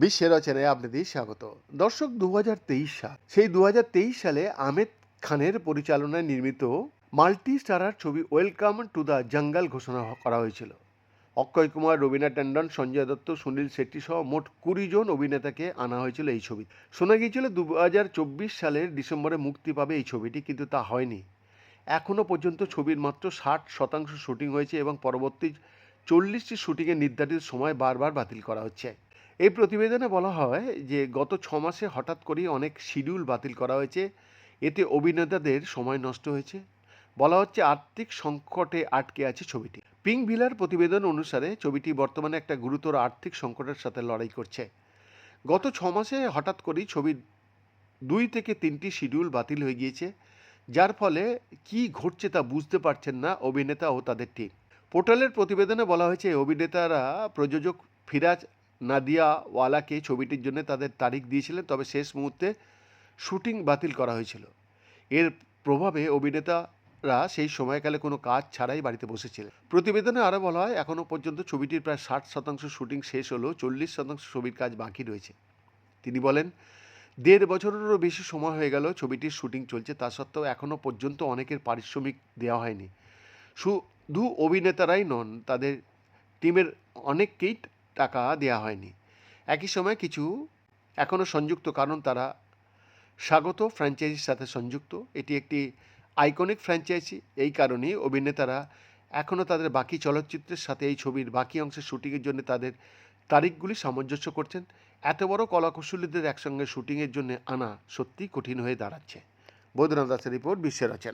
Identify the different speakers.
Speaker 1: বিশ্বের রচনায় আপনাদের স্বাগত। দর্শক দু সাল। সেই দু হাজার তেইশ সালে আমেদ খানের পরিচালনায় নির্মিত মাল্টি স্টারার ছবি ওয়েলকাম টু দ্য জঙ্গল ঘোষণা করা হয়েছিল। অক্ষয় কুমার রবীনা ট্যান্ডন সঞ্জয় দত্ত, সুনীল শেট্টি সহ মোট কুড়ি জন অভিনেতাকে আনা হয়েছিল এই ছবি। শোনা গিয়েছিল দু হাজার চব্বিশ সালের ডিসেম্বরে মুক্তি পাবে এই ছবিটি, কিন্তু তা হয়নি। এখনও পর্যন্ত ছবির মাত্র ষাট শতাংশ শুটিং হয়েছে এবং পরবর্তী চল্লিশটি শুটিংয়ের নির্ধারিত সময় বারবার বাতিল করা হচ্ছে। এই প্রতিবেদনে বলা হয় যে, গত ছ মাসে হঠাৎ করেই অনেক শিডিউল বাতিল করা হয়েছে। এতে অভিনেতাদের সময় নষ্ট হয়েছে। বলা হচ্ছে আর্থিক সংকটে আটকে আছে ছবিটি। পিঙ্ক ভিলার প্রতিবেদন অনুসারে ছবিটি বর্তমানে একটা গুরুতর আর্থিক সংকটের সাথে লড়াই করছে। গত ছ মাসে হঠাৎ করেই ছবির দুই থেকে তিনটি শিডিউল বাতিল হয়ে গিয়েছে। যার ফলে কি ঘটছে তা বুঝতে পারছেন না অভিনেতা ও তাদের টিম পোর্টালের প্রতিবেদনে বলা হয়েছে অভিনেতারা প্রযোজক ফিরাজ নাদিয়া ওয়ালাকে ছবিটির জন্য তাদের তারিখ দিয়েছিলেন, তবে শেষ মুহূর্তে শুটিং বাতিল করা হয়েছিল। এর প্রভাবে অভিনেতারা সেই সময়কালে কোনো কাজ ছাড়াই বাড়িতে বসেছিলেন। প্রতিবেদনে আরও বলা হয় এখনও পর্যন্ত ছবিটির প্রায় ষাট শতাংশ শুটিং শেষ হলেও চল্লিশ শতাংশ ছবির কাজ বাকি রয়েছে। তিনি বলেন দেড় বছরেরও বেশি সময় হয়ে গেল ছবিটির শুটিং চলছে। তা সত্ত্বেও এখনও পর্যন্ত অনেকের পারিশ্রমিক দেওয়া হয়নি। শুধু অভিনেতারাই নন, তাদের টিমের অনেককেই টাকা দেওয়া হয়নি। একই সময় কিছু এখনও সংযুক্ত, কারণ তারা স্বাগত ফ্র্যাঞ্চাইজির সাথে সংযুক্ত। এটি একটি আইকনিক ফ্র্যাঞ্চাইজি। এই কারণেই অভিনেতারা এখনও তাদের বাকি চলচ্চিত্রের সাথে এই ছবির বাকি অংশের শুটিংয়ের জন্য তাদের তারিখগুলি সামঞ্জস্য করছেন। এত বড় কলাকুশলীদের একসঙ্গে শুটিংয়ের জন্য আনা সত্যিই কঠিন হয়ে দাঁড়াচ্ছে। বৈদ্যনাথ দাসের রিপোর্ট বিশ্বের রচনা